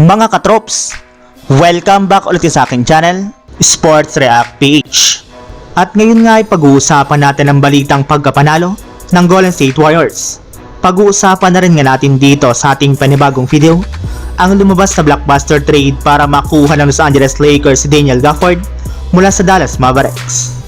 Mga katrops, welcome back ulit sa aking channel, Sports React PH. At ngayon nga ay pag-uusapan natin ang balitang pagkapanalo ng Golden State Warriors. Pag-uusapan na rin nga natin dito sa ating panibagong video ang lumabas na blockbuster trade para makuha ng Los Angeles Lakers si Daniel Gafford mula sa Dallas Mavericks.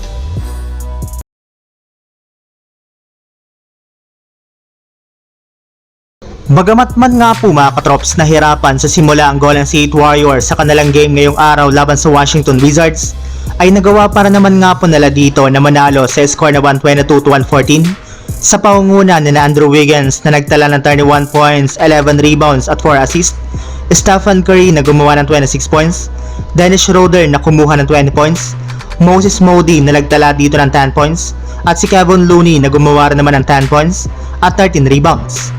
Bagamat man nga po mga katrops nahirapan sa simula ang Golden State Warriors sa kanilang game ngayong araw laban sa Washington Wizards, ay nagawa para naman nga po nila dito na manalo sa score na 122 to 114 sa pangunguna ni na Andrew Wiggins na nagtala ng 31 points, 11 rebounds at 4 assists, Stephen Curry na gumawa ng 26 points, Dennis Schroeder na kumuha ng 20 points, Moses Moody na nagtala dito ng 10 points, at si Kevin Looney na gumawa rin naman ng 10 points at 13 rebounds.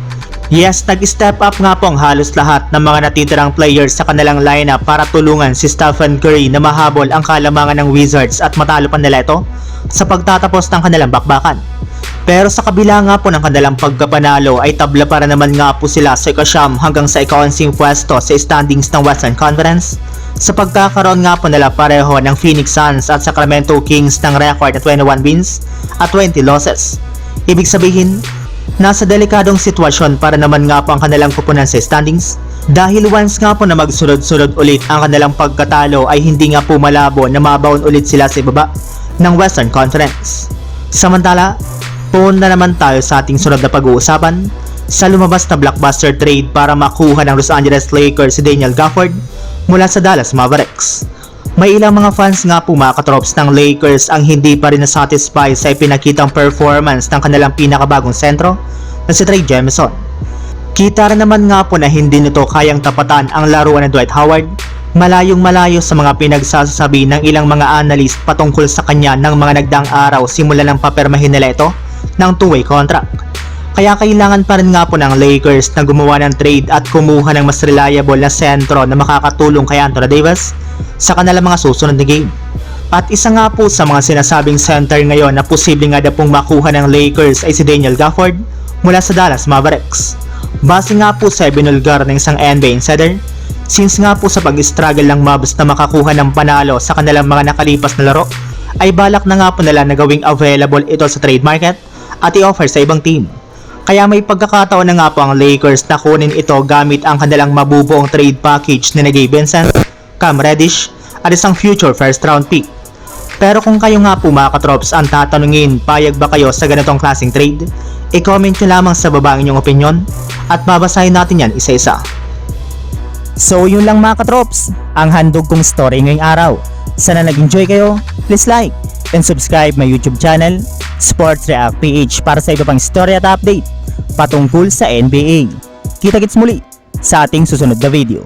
Yes, nag-step up nga po ang halos lahat ng mga natitirang players sa kanilang lineup para tulungan si Stephen Curry na mahabol ang kalamangan ng Wizards at matalo pa nila ito sa pagtatapos ng kanilang bakbakan. Pero sa kabila nga po ng kanilang pagkapanalo ay tabla para naman nga po sila sa ikasyam hanggang sa ikawansing pwesto sa standings ng Western Conference sa pagkakaroon nga po nila pareho ng Phoenix Suns at Sacramento Kings ng record na 21 wins at 20 losses. Ibig sabihin, Nasa delikadong sitwasyon para naman nga po ang kanilang kupunan sa standings dahil once nga po na magsunod-sunod ulit ang kanilang pagkatalo ay hindi nga po malabo na mabaon ulit sila sa ibaba ng Western Conference. Samantala, punta na naman tayo sa ating sunod na pag-uusapan sa lumabas na blockbuster trade para makuha ng Los Angeles Lakers si Daniel Gafford mula sa Dallas Mavericks. May ilang mga fans nga po mga katrops ng Lakers ang hindi pa rin nasatisfy sa ipinakitang performance ng kanilang pinakabagong sentro na si Trey Jemison. Kita rin naman nga po na hindi nito kayang tapatan ang laruan ni Dwight Howard malayong malayo sa mga pinagsasabi ng ilang mga analyst patungkol sa kanya ng mga nagdaang araw simula ng papermahin nila ito ng two-way contract. Kaya kailangan pa rin nga po ng Lakers na gumawa ng trade at kumuha ng mas reliable na sentro na makakatulong kay Anthony Davis sa kanilang mga susunod na game. At isa nga po sa mga sinasabing center ngayon na posible nga na pong makuha ng Lakers ay si Daniel Gafford mula sa Dallas Mavericks. Base nga po sa ibinulgar ng isang NBA insider, since nga po sa pag-struggle ng Mavs na makakuha ng panalo sa kanilang mga nakalipas na laro, ay balak na nga po nila na gawing available ito sa trade market at i-offer sa ibang team. Kaya may pagkakataon na nga po ang Lakers na kunin ito gamit ang kanilang mabubuong trade package ni Gabe Vincent, Cam Reddish, at isang future first round pick. Pero kung kayo nga po mga katrops ang tatanungin, payag ba kayo sa ganitong klaseng trade? I-comment nyo lamang sa baba ang inyong opinion at babasahin natin yan isa-isa. So yun lang mga katrops, ang handog kong story ngayong araw. Sana nag-enjoy kayo, please like and subscribe my YouTube channel, Sports React PH para sa iba pang story at update patungkol sa NBA. Kita-kits muli sa ating susunod na video.